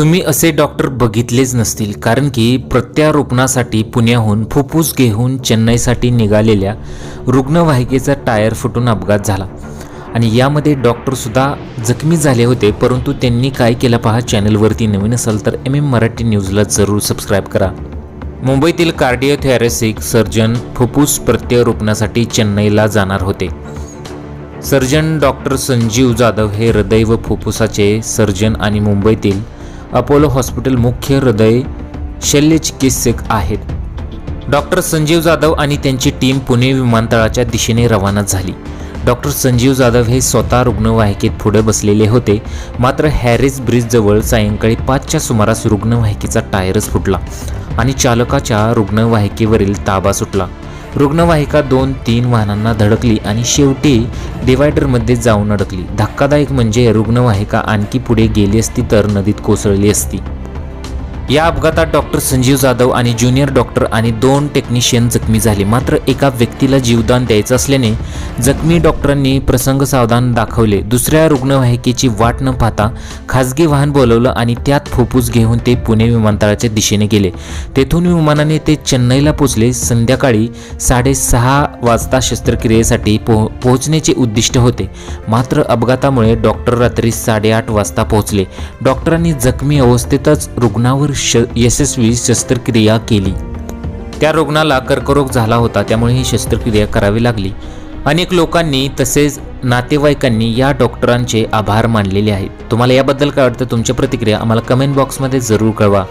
तुम्ही असे डॉक्टर बघितलेच नसतील कारण की प्रत्यारोपणासाठी पुण्याहून फुफ्फुस घेऊन चेन्नईसाठी निघालेल्या रुग्णवाहिकेचा टायर फुटून अपघात झाला. आणि यामध्ये डॉक्टरसुद्धा जखमी झाले होते परंतु त्यांनी काय केलं पहा चॅनलवरती नवीन असाल तर एम एम मराठी न्यूजला जरूर सबस्क्राईब करा. मुंबईतील कार्डिओथेरॅसिक सर्जन फुफ्फुस प्रत्यारोपणासाठी चेन्नईला जाणार होते. सर्जन डॉक्टर संजीव जाधव हे हृदय व फुफ्फुसाचे सर्जन आणि मुंबईतील अपोलो हॉस्पिटल मुख्य हृदय शल्यचिकित्सक आहेत. डॉक्टर संजीव जाधव आणि त्यांची टीम पुणे विमानतळाच्या दिशेने रवाना झाली. डॉक्टर संजीव जाधव हे स्वतः रुग्णवाहिकेत पुढे बसलेले होते. मात्र हॅरिस ब्रिजजवळ सायंकाळी पाचच्या सुमारास रुग्णवाहिकेचा टायरच फुटला आणि चालकाच्या रुग्णवाहिकेवरील ताबा सुटला. रुग्णवाहिका दोन तीन वाहनांना धडकली आणि शेवटी डिवायडरमध्ये जाऊन अडकली. धक्कादायक म्हणजे रुग्णवाहिका आणखी पुढे गेली असती तर नदीत कोसळली असती. या अपघातात डॉक्टर संजीव जाधव आणि ज्युनियर डॉक्टर आणि दोन टेक्निशियन जखमी झाले. मात्र एका व्यक्तीला जीवदान द्यायचं असल्याने जखमी डॉक्टरांनी प्रसंग सावधान दाखवले. दुसऱ्या रुग्णवाहिकेची वाट न पाहता खासगी वाहन बोलवलं आणि त्यात फुफ्फुस घेऊन ते पुणे विमानतळाच्या दिशेने गेले. तेथून विमानाने ते चेन्नईला पोचले संध्याकाळी साडेसहा वाजता शस्त्रक्रियेसाठी पोह पोहोचण्याचे उद्दिष्ट होते. मात्र अपघातामुळे डॉक्टर रात्री साडेआठ वाजता पोहोचले. डॉक्टरांनी जखमी अवस्थेतच रुग्णावर श यशस्वी शस्त्रक्रिया केली. त्या रुग्णाला कर्करोग झाला होता त्यामुळे ही शस्त्रक्रिया करावी लागली. अनेक लोकांनी तसेच नातेवाईकांनी या डॉक्टरांचे आभार मानलेले आहेत. तुम्हाला याबद्दल काय वाटतं? तुमच्या प्रतिक्रिया आम्हाला कमेंट बॉक्समध्ये जरूर कळवा.